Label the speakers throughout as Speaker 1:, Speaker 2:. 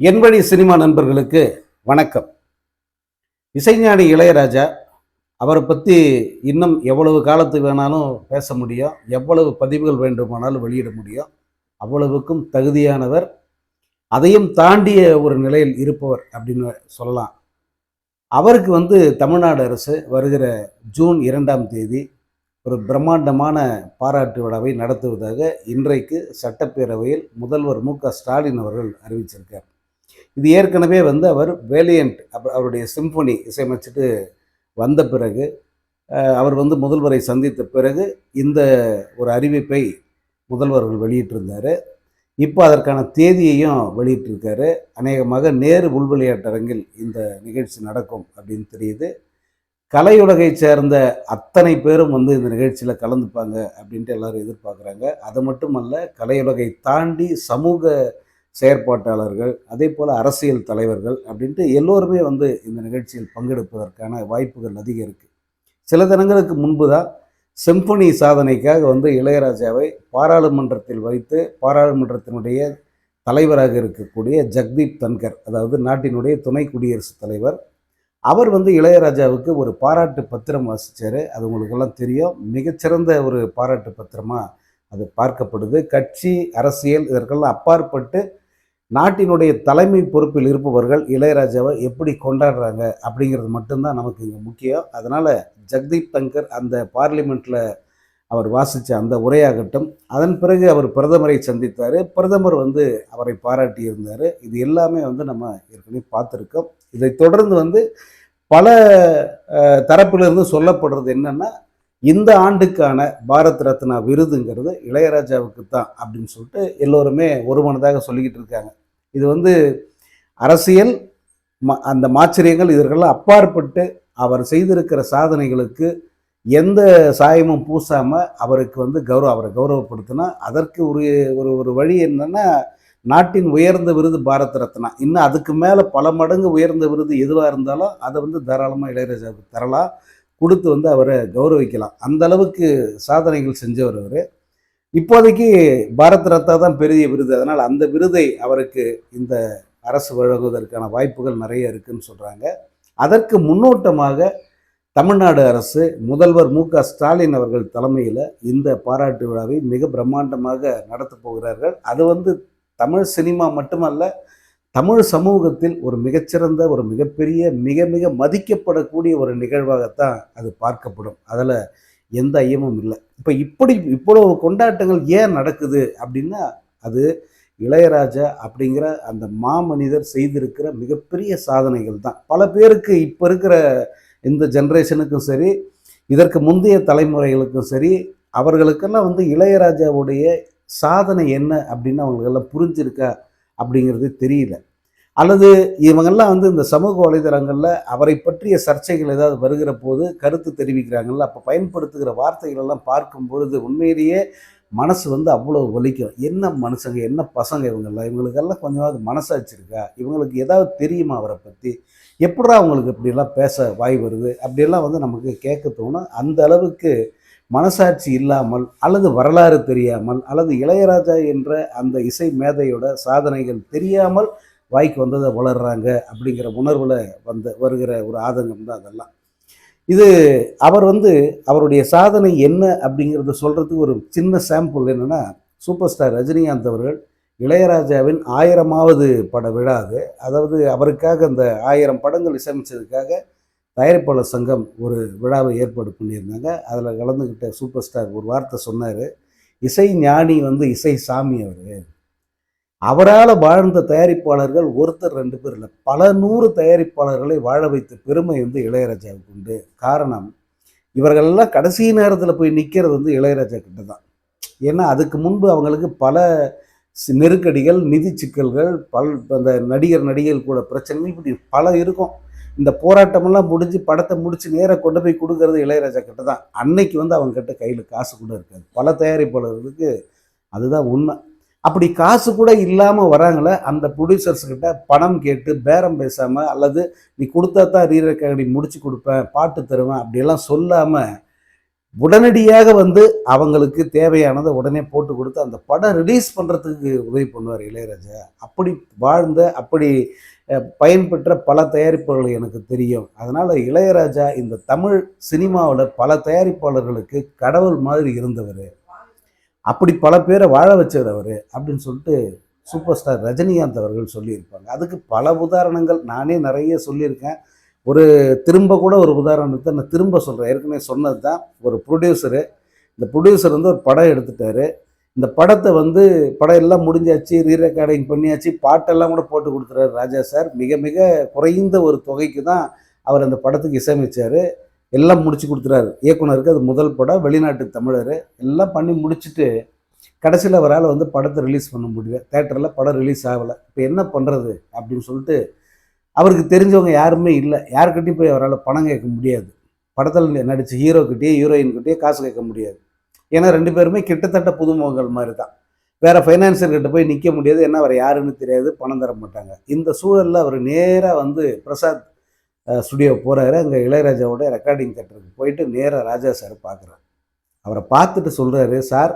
Speaker 1: என்வழி cinema நண்பர்களுக்கு வணக்கம். இசைஞானி இளையராஜா அவரை பற்றி இன்னும் எவ்வளவு காலத்துக்கு வேணாலும் பேச முடியும் எவ்வளவு பதிவுகள் வேண்டுமானாலும் வெளியிட முடியும் அவ்வளவுக்கும் தகுதியானவர் அதையும் தாண்டிய ஒரு நிலையில் இருப்பவர் அப்படின்னு சொல்லலாம். அவருக்கு வந்து தமிழ்நாடு அரசு வருகிற ஜூன் இரண்டாம் தேதி ஒரு பிரம்மாண்டமான பாராட்டு விழாவை நடத்துவதாக இன்றைக்கு சட்டப்பேரவையில் முதல்வர் மு க ஸ்டாலின் அவர்கள் அறிவிச்சிருக்கார். இது ஏற்கனவே வந்து அவர் வேலியன்ட் அப்புறம் அவருடைய சிம்பொனி இசையமைச்சிட்டு வந்த பிறகு அவர் வந்து முதல்வரை சந்தித்த பிறகு இந்த ஒரு அறிவிப்பை முதல்வர்கள் வெளியிட்டிருந்தார். இப்போ அதற்கான தேதியையும் வெளியிட்டிருக்காரு. அநேகமாக நேரு உள்விளையாட்டரங்கில் இந்த நிகழ்ச்சி நடக்கும் அப்படின்னு தெரியுது. கலையுலகை சேர்ந்த அத்தனை பேரும் வந்து இந்த நிகழ்ச்சியில் கலந்துப்பாங்க அப்படின்ட்டு எல்லாரும் எதிர்பார்க்குறாங்க. அது மட்டுமல்ல கலையுலகை தாண்டி சமூக செயற்பாட்டாளர்கள் அதே போல் அரசியல் தலைவர்கள் அப்படின்ட்டு எல்லோருமே வந்து இந்த நிகழ்ச்சியில் பங்கெடுப்பதற்கான வாய்ப்புகள் அதிகம் இருக்குது சில தினங்களுக்கு முன்பு தான் செம்பனி சாதனைக்காக வந்து இளையராஜாவை பாராளுமன்றத்தில் வைத்து பாராளுமன்றத்தினுடைய தலைவராக இருக்கக்கூடிய ஜக்தீப் தன்கர் அதாவது நாட்டினுடைய துணை குடியரசுத் தலைவர் அவர் வந்து இளையராஜாவுக்கு ஒரு பாராட்டு பத்திரம் வாசித்தார் அது உங்களுக்கெல்லாம் தெரியும். மிகச்சிறந்த ஒரு பாராட்டு பத்திரமாக அது பார்க்கப்படுது. கட்சி அரசியல் இதற்கெல்லாம் அப்பாற்பட்டு நாட்டினுடைய தலைமை பொறுப்பில் இருப்பவர்கள் இளையராஜாவை எப்படி கொண்டாடுறாங்க அப்படிங்கிறது மட்டும்தான் நமக்கு இங்கே முக்கியம். அதனால் ஜக்தீப் தங்கர் அந்த பார்லிமெண்ட்டில் அவர் வாசித்த அந்த உரையாகட்டும் அதன் பிறகு அவர் பிரதமரை சந்தித்தார். பிரதமர் வந்து அவரை பாராட்டி இருந்தார் இது எல்லாமே வந்து நம்ம ஏற்கனவே பார்த்துருக்கோம். இதை தொடர்ந்து வந்து பல தரப்பிலிருந்து சொல்லப்படுறது என்னென்னா இந்த ஆண்டுக்கான பாரத் ரத்னா விருதுங்கிறது இளையராஜாவுக்கு தான் அப்படின்னு சொல்லிட்டு எல்லோருமே ஒருமனதாக சொல்லிக்கிட்டு இருக்காங்க. இது வந்து அரசியல் ம அந்த மாச்சரியங்கள் இதற்கெல்லாம் அப்பாற்பட்டு அவர் செய்திருக்கிற சாதனைகளுக்கு எந்த சாயமும் பூசாமல் அவருக்கு வந்து கௌரவ அவரை கௌரவப்படுத்தினா அதற்கு ஒரு ஒரு ஒரு வழி என்னென்னா நாட்டின் உயர்ந்த விருது பாரத் ரத்னா. இன்னும் அதுக்கு மேலே பல மடங்கு உயர்ந்த விருது எதுவாக இருந்தாலும் அதை வந்து தாராளமாக இளையராஜாவுக்கு தரலாம் கொடுத்து வந்து அவரை கௌரவிக்கலாம். அந்த அளவுக்கு சாதனைகள் செஞ்சவர் அவர். இப்போதைக்கு பாரத் ரத்தா தான் பெரிய விருது. அதனால் அந்த விருதை அவருக்கு இந்த அரசு வழங்குவதற்கான வாய்ப்புகள் நிறைய இருக்குன்னு சொல்கிறாங்க அதற்கு முன்னோட்டமாக தமிழ்நாடு அரசு முதல்வர் மு க ஸ்டாலின் அவர்கள் தலைமையில் இந்த பாராட்டு விழாவை மிக பிரம்மாண்டமாக நடத்தப் போகிறார்கள். அது வந்து தமிழ் சினிமா மட்டுமல்ல தமிழ் சமூகத்தில் ஒரு மிகச்சிறந்த ஒரு மிகப்பெரிய மிக மிக மதிக்கப்படக்கூடிய ஒரு நிகழ்வாகத்தான் அது பார்க்கப்படும். அதில் எந்த ஐயமும் இல்லை. இப்போ இப்படி இவ்வளவு கொண்டாட்டங்கள் ஏன் நடக்குது அப்படின்னா அது இளையராஜா அப்படிங்கிற அந்த மாமனிதர் செய்திருக்கிற மிகப்பெரிய சாதனைகள் தான். பல பேருக்கு இப்போ இருக்கிற இந்த ஜென்ரேஷனுக்கும் சரி இதற்கு முந்தைய தலைமுறைகளுக்கும் சரி அவர்களுக்கெல்லாம் வந்து இளையராஜாவுடைய சாதனை என்ன அப்படின்னு அவங்களுக்கெல்லாம் புரிஞ்சிருக்கா அப்படிங்கிறது தெரியல. அல்லது இவங்கெல்லாம் வந்து இந்த சமூக வலைதளங்களில் அவரை பற்றிய சர்ச்சைகள் ஏதாவது வருகிற போது கருத்து தெரிவிக்கிறாங்கல்ல அப்போ பயன்படுத்துகிற வார்த்தைகள் எல்லாம் பார்க்கும் பொழுது உண்மையிலேயே மனசு வந்து அவ்வளோ வலிக்கும். என்ன மனுஷங்க என்ன பசங்க இவங்கெல்லாம்? இவங்களுக்கெல்லாம் கொஞ்சமாவது மனசாட்சி இருக்கா? இவங்களுக்கு ஏதாவது தெரியுமா அவரை பற்றி எப்படா அவங்களுக்கு இப்படிலாம் பேச வாய் வருது? அப்படியெல்லாம் வந்து நமக்கு கேட்க தோணும். அந்த அளவுக்கு மனசாட்சி இல்லாமல் அல்லது வரலாறு தெரியாமல் அல்லது இளையராஜா என்ற அந்த இசை மேதையோட சாதனைகள் தெரியாமல் வாய்க்கு வந்ததை வளர்கிறாங்க அப்படிங்கிற உணர்வில் வந்த வருகிற ஒரு ஆதங்கம் தான் அதெல்லாம். இது அவர் வந்து அவருடைய சாதனை என்ன அப்படிங்கிறத சொல்கிறதுக்கு ஒரு சின்ன சாம்பிள் என்னென்னா சூப்பர் ஸ்டார் ரஜினிகாந்த் அவர்கள் இளையராஜாவின் ஆயிரமாவது பட விழா அது அதாவது அவருக்காக அந்த ஆயிரம் படங்கள் இசையமைச்சதுக்காக தயாரிப்பாளர் சங்கம் ஒரு விழாவை ஏற்பாடு பண்ணியிருந்தாங்க. அதில் கலந்துக்கிட்ட சூப்பர் ஸ்டார் ஒரு வார்த்தை சொன்னார் இசை ஞானி வந்து இசை சாமி அவர். அவரால் வாழ்ந்த தயாரிப்பாளர்கள் ஒருத்தர் ரெண்டு பேர் இல்லை. பல நூறு தயாரிப்பாளர்களை வாழ வைத்த பெருமை வந்து இளையராஜாவுக்கு உண்டு. காரணம் இவர்களெல்லாம் கடைசி நேரத்தில் போய் நிற்கிறது வந்து இளையராஜா கிட்ட தான். ஏன்னா அதுக்கு முன்பு அவங்களுக்கு பல நெருக்கடிகள் நிதி சிக்கல்கள் பல் அந்த நடிகர் நடிகைகள் கூட பிரச்சனைகள் இப்படி பல இருக்கும். இந்த போராட்டமெல்லாம் முடிஞ்சு படத்தை முடிச்சு நேராக கொண்டு போய் கொடுக்கறது இளையராஜா கிட்ட தான். அன்னைக்கு வந்து அவங்க கிட்ட கையில் காசு கூட இருக்காது. பல தயாரிப்பாளர்களுக்கு அதுதான் உண்மை. அப்படி காசு கூட இல்லாமல் வராங்களே அந்த ப்ரொடியூசர்ஸ்கிட்ட பணம் கேட்டு பேரம் பேசாமல் அல்லது நீ கொடுத்தா தான் ரீ ரெக்கார்டிங் முடிச்சு கொடுப்பேன் பாட்டு தருவேன் அப்படியெல்லாம் சொல்லாமல் உடனடியாக வந்து அவங்களுக்கு தேவையானதை உடனே போட்டு கொடுத்து அந்த படம் ரிலீஸ் பண்ணுறதுக்கு உதவி பண்ணுவார் இளையராஜா. அப்படி வாழ்ந்த அப்படி பயன்பெற்ற பல தயாரிப்பாளர்கள் எனக்கு தெரியும். அதனால் இளையராஜா இந்த தமிழ் சினிமாவில் பல தயாரிப்பாளர்களுக்கு கடவுள் மாதிரி இருந்தவர். அப்படி பல பேரை வாழ வச்சவர் அவர் அப்படின்னு சொல்லிட்டு சூப்பர் ஸ்டார் ரஜினிகாந்த் அவர்கள் சொல்லியிருப்பாங்க. அதுக்கு பல உதாரணங்கள் நானே நிறைய சொல்லியிருக்கேன். ஒரு திரும்ப கூட ஒரு உதாரணத்தை நான் திரும்ப சொல்கிறேன் ஏற்கனவே சொன்னது தான் ஒரு ப்ரொடியூசரு இந்த ப்ரொடியூசர் வந்து ஒரு படம் எடுத்துட்டாரு. இந்த படத்தை வந்து படம் எல்லாம் முடிஞ்சாச்சு ரீ ரெக்கார்டிங் பண்ணியாச்சு பாட்டெல்லாம் கூட போட்டு கொடுத்துறாரு ராஜா சார். மிக மிக குறைந்த ஒரு தொகைக்கு தான் அவர் அந்த படத்துக்கு இசையமைச்சார். எல்லாம் முடிச்சு கொடுத்துறாரு. இயக்குனருக்கு அது முதல் படம். வெளிநாட்டு தமிழர். எல்லாம் பண்ணி முடிச்சுட்டு கடைசியில் அவரால் வந்து படத்தை ரிலீஸ் பண்ண முடியல. தேட்டரில் படம் ரிலீஸ் ஆகலை. இப்போ என்ன பண்ணுறது அப்படின்னு சொல்லிட்டு அவருக்கு தெரிஞ்சவங்க யாருமே இல்லை. யாருக்கிட்டையும் போய் அவரால் பணம் கேட்க முடியாது. படத்தில் நடித்த ஹீரோக்கிட்டேயே ஹீரோயின்கிட்டயே காசு கேட்க முடியாது. ஏன்னா ரெண்டு பேருமே கிட்டத்தட்ட புதுமுகங்கள் மாதிரி தான் வேறு ஃபைனான்சியர்கிட்ட போய் நிற்க முடியாது. ஏன்னா அவர் யாருன்னு தெரியாது. பணம் தர மாட்டாங்க. இந்த சூழலில் அவர் நேராக வந்து பிரசாத் ஸ்டுடியோ போகிறாரு அங்கே இளையராஜாவோட ரெக்கார்டிங் தேட்டருக்கு போயிட்டு நேராக ராஜா சார் பார்க்குறாரு அவரை பார்த்துட்டு சொல்கிறாரு சார்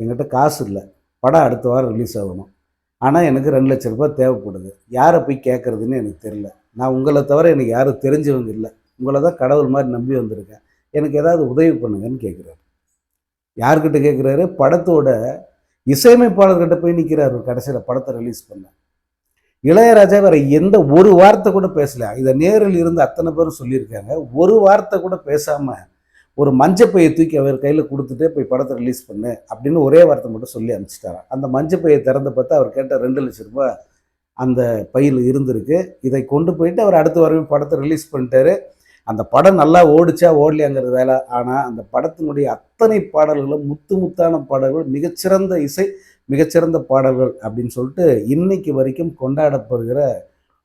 Speaker 1: என்கிட்ட காசு இல்லை. படம் அடுத்த வாரம் ரிலீஸ் ஆகணும். ஆனால் எனக்கு ரெண்டு லட்ச ரூபாய் தேவைப்படுது. யாரை போய் கேட்குறதுன்னு எனக்கு தெரில நான் உங்களை தவிர எனக்கு யாரும் தெரிஞ்சவங்க இல்லை. உங்களை தான் கடவுள் மாதிரி நம்பி வந்திருக்கேன். எனக்கு ஏதாவது உதவி பண்ணுங்கன்னு கேட்குறாரு யார்கிட்ட கேட்குறாரு படத்தோட இசையமைப்பாளர்கிட்ட போய் நிற்கிறாரு கடைசியில் படத்தை ரிலீஸ் பண்ண. இளையராஜா வேற எந்த ஒரு வார்த்தை கூட பேசல. இதை நேரில் இருந்து அத்தனை பேரும் சொல்லியிருக்காங்க. ஒரு வார்த்தை கூட பேசாம ஒரு மஞ்சப்பையை தூக்கி அவர் கையில் கொடுத்துட்டு போய் படத்தை ரிலீஸ் பண்ணு அப்படின்னு ஒரே வார்த்தை மட்டும் சொல்லி அனுப்பிச்சிட்டாராம் அந்த மஞ்சப்பையை திறந்து பார்த்தா அவர் கேட்ட ரெண்டு லட்ச ரூபாய் அந்த பையில் இருந்திருக்கு. இதை கொண்டு போயிட்டு அவர் அடுத்த வாரமே படத்தை ரிலீஸ் பண்ணிட்டாரு. அந்த படம் நல்லா ஓடிச்சா ஓடலையாங்கிறது வேலை. ஆனால் அந்த படத்தினுடைய அத்தனை பாடல்களும் முத்து முத்தான பாடல்கள் மிகச்சிறந்த இசை மிகச்சிறந்த பாடல்கள் அப்படின்னு சொல்லிட்டு இன்னைக்கு வரைக்கும் கொண்டாடப்படுகிற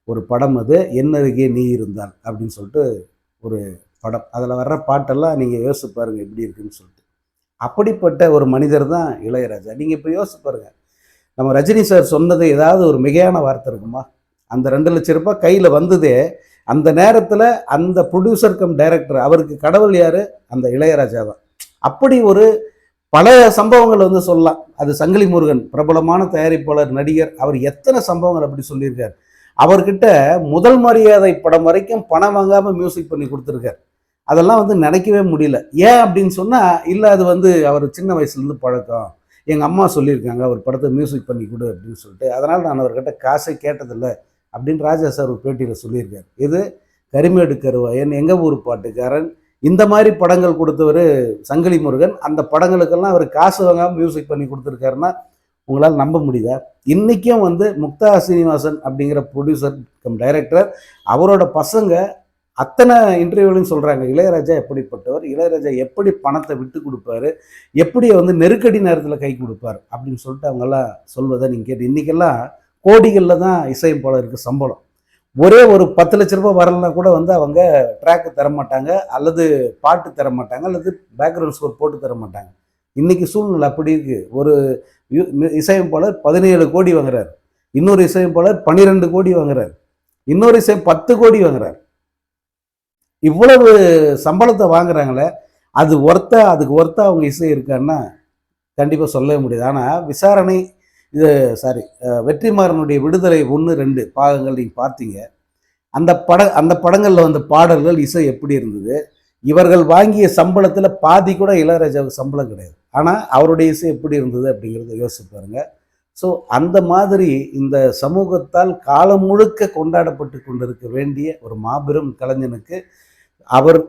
Speaker 1: ஒரு படம் அது என்னருகே நீ இருந்தால் அப்படின்னு சொல்லிட்டு ஒரு படம். அதில் வர்ற பாட்டெல்லாம் நீங்கள் யோசிச்சு பாருங்கள் எப்படி இருக்குன்னு சொல்லிட்டு. அப்படிப்பட்ட ஒரு மனிதர் தான் இளையராஜா. நீங்கள் இப்போ யோசிச்சு பாருங்கள் நம்ம ரஜினி சார் சொன்னது ஏதாவது ஒரு மிகையான வார்த்தை இருக்குமா? அந்த ரெண்டு லட்ச ரூபாய் கையில் வந்ததே அந்த நேரத்தில் அந்த ப்ரொடியூசர் கம் டைரக்டர் அவருக்கு கடவுள் யார்? அந்த இளையராஜா தான். அப்படி ஒரு பல சம்பவங்கள் வந்து சொல்லலாம். அது சங்கிலி முருகன் பிரபலமான தயாரிப்பாளர் நடிகர் அவர் எத்தனை சம்பவங்கள் அப்படி சொல்லியிருக்கார். அவர்கிட்ட முதல் மரியாதை படம் வரைக்கும் பணம் வாங்காமல் மியூசிக் பண்ணி கொடுத்துருக்கார். அதெல்லாம் வந்து நினைக்கவே முடியல. ஏன் அப்படின்னு சொன்னால் இல்லை அது வந்து அவர் சின்ன வயசுலேருந்து பழக்கம். எங்கள் அம்மா சொல்லியிருக்காங்க அவர் படத்தை மியூசிக் பண்ணி கொடு அப்படின்னு சொல்லிட்டு. அதனால் நான் அவர்கிட்ட காசை கேட்டதில்லை அப்படின்னு ராஜா சார் ஒரு பேட்டியில் சொல்லியிருக்கார். இது கரிமேடு கருவாயன் எங்கள் ஊர் பாட்டுக்காரன் இந்த மாதிரி படங்கள் கொடுத்தவர் சங்கிலி முருகன். அந்த படங்களுக்கெல்லாம் அவர் காசு வாங்காமல் மியூசிக் பண்ணி கொடுத்துருக்காருன்னா உங்களால் நம்ப முடியுதா? இன்றைக்கும் வந்து முக்தா சீனிவாசன் அப்படிங்கிற ப்ரொடியூசர் கம் டைரக்டர் அவரோட பசங்க அத்தனை இன்டர்வியூலையும் சொல்கிறாங்க இளையராஜா எப்படிப்பட்டவர்? இளையராஜா எப்படி பணத்தை விட்டு கொடுப்பாரு? எப்படி வந்து நெருக்கடி நேரத்தில் கை கொடுப்பார்? அப்படின்னு சொல்லிட்டு அவங்கெல்லாம் சொல்வதை நீங்கள் கேட்டு இன்றைக்கெல்லாம் கோடிகளில் தான் இசையமைப்பாளருக்கு சம்பளம். ஒரே ஒரு பத்து லட்ச ரூபாய் வரலன்னா கூட வந்து அவங்க ட்ராக்கு தர மாட்டாங்க அல்லது பாட்டு தர மாட்டாங்க அல்லது பேக்ரவுண்ட் ஸ்கோர் போட்டு தர மாட்டாங்க இன்னைக்கு சூழ்நிலை அப்படி இருக்குது ஒரு இசையமைப்பாளர் பதினேழு கோடி வாங்குறாரு. இன்னொரு இசையமைப்பாளர் பன்னிரெண்டு கோடி வாங்குறார். இன்னொரு இசை பத்து கோடி வாங்குறார். இவ்வளவு சம்பளத்தை வாங்குறாங்களே அது ஒர்த்தா அதுக்கு ஒர்த்தா அவங்க இசை இருக்கான்னா கண்டிப்பாக சொல்லவே முடியாது. ஆனால் விசாரணை இது சாரி வெற்றிமாறனுடைய விடுதலை ஒன்று ரெண்டு பாகங்கள் நீங்கள் பார்த்தீங்க. அந்த பட அந்த படங்களில் வந்த பாடல்கள் இசை எப்படி இருந்தது? இவர்கள் வாங்கிய சம்பளத்தில் பாதி கூட இளையராஜாவுக்கு சம்பளம் கிடையாது. ஆனால் அவருடைய இசை எப்படி இருந்தது அப்படிங்கிறத யோசிச்சு பாருங்க. ஸோ அந்த மாதிரி இந்த சமூகத்தால் காலம் முழுக்க கொண்டாடப்பட்டு கொண்டிருக்க வேண்டிய ஒரு மாபெரும் கலைஞனுக்கு அவர்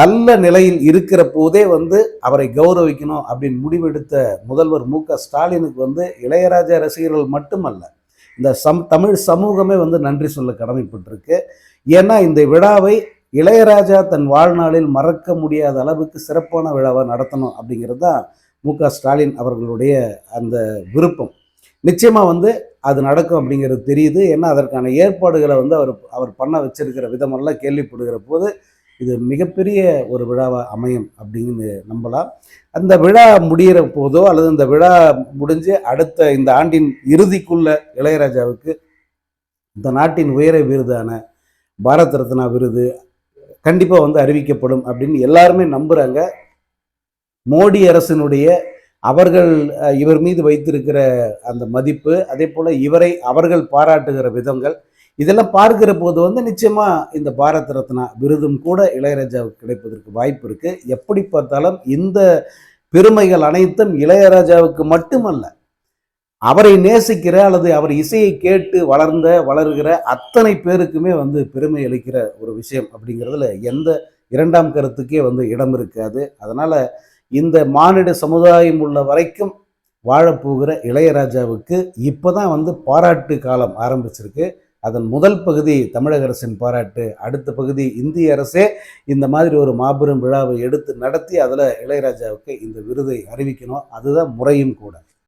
Speaker 1: நல்ல நிலையில் இருக்கிற போதே வந்து அவரை கௌரவிக்கணும் அப்படின்னு முடிவெடுத்த முதல்வர் மு க ஸ்டாலினுக்கு வந்து இளையராஜா ரசிகர்கள் மட்டுமல்ல இந்த சம் தமிழ் சமூகமே வந்து நன்றி சொல்ல கடமைப்பட்டிருக்கு. ஏன்னா இந்த விழாவை இளையராஜா தன் வாழ்நாளில் மறக்க முடியாத அளவுக்கு சிறப்பான விழாவை நடத்தணும் அப்படிங்கிறது தான் மு க ஸ்டாலின் அவர்களுடைய அந்த விருப்பம். நிச்சயமாக வந்து அது நடக்கும் அப்படிங்கிறது தெரியுது. ஏன்னா அதற்கான ஏற்பாடுகளை வந்து அவர் அவர் பண்ண வச்சிருக்கிற விதமெல்லாம் கேள்விப்படுகிற போது இது மிகப்பெரிய ஒரு விழாவாக அமையும் அப்படின்னு நம்பலாம். அந்த விழா முடிகிற போதோ அல்லது இந்த விழா முடிஞ்சு அடுத்த இந்த ஆண்டின் இறுதிக்குள்ள இளையராஜாவுக்கு இந்த நாட்டின் உயர விருதான பாரத் ரத்னா விருது கண்டிப்பாக வந்து அறிவிக்கப்படும் அப்படின்னு எல்லாருமே நம்புகிறாங்க மோடி அரசினுடைய அவர்கள் இவர் மீது வைத்திருக்கிற அந்த மதிப்பு அதே போல் இவரை அவர்கள் பாராட்டுகிற விதங்கள் இதெல்லாம் பார்க்கிற போது வந்து நிச்சயமாக இந்த பாரத் ரத்னா விருதும் கூட இளையராஜாவுக்கு கிடைப்பதற்கு வாய்ப்பு இருக்குது எப்படி பார்த்தாலும் இந்த பெருமைகள் அனைத்தும் இளையராஜாவுக்கு மட்டுமல்ல அவரை நேசிக்கிற அல்லது அவர் இசையை கேட்டு வளர்ந்த வளர்கிற அத்தனை பேருக்குமே வந்து பெருமை அளிக்கிற ஒரு விஷயம் அப்படிங்கிறதுல எந்த இரண்டாம் கருத்துக்கே வந்து இடம் இருக்காது. அதனால் இந்த மானிட சமுதாயம் உள்ள வரைக்கும் வாழப்போகிற இளையராஜாவுக்கு இப்போ தான் வந்து பாராட்டு காலம் ஆரம்பிச்சிருக்கு. அதன் முதல் பகுதி தமிழக அரசின் பாராட்டு அடுத்த பகுதி இந்திய அரசே இந்த மாதிரி ஒரு மாபெரும் விழாவை எடுத்து நடத்தி அதில் இளையராஜாவுக்கு இந்த விருதை அறிவிக்கணும். அதுதான் முறையும் கூட.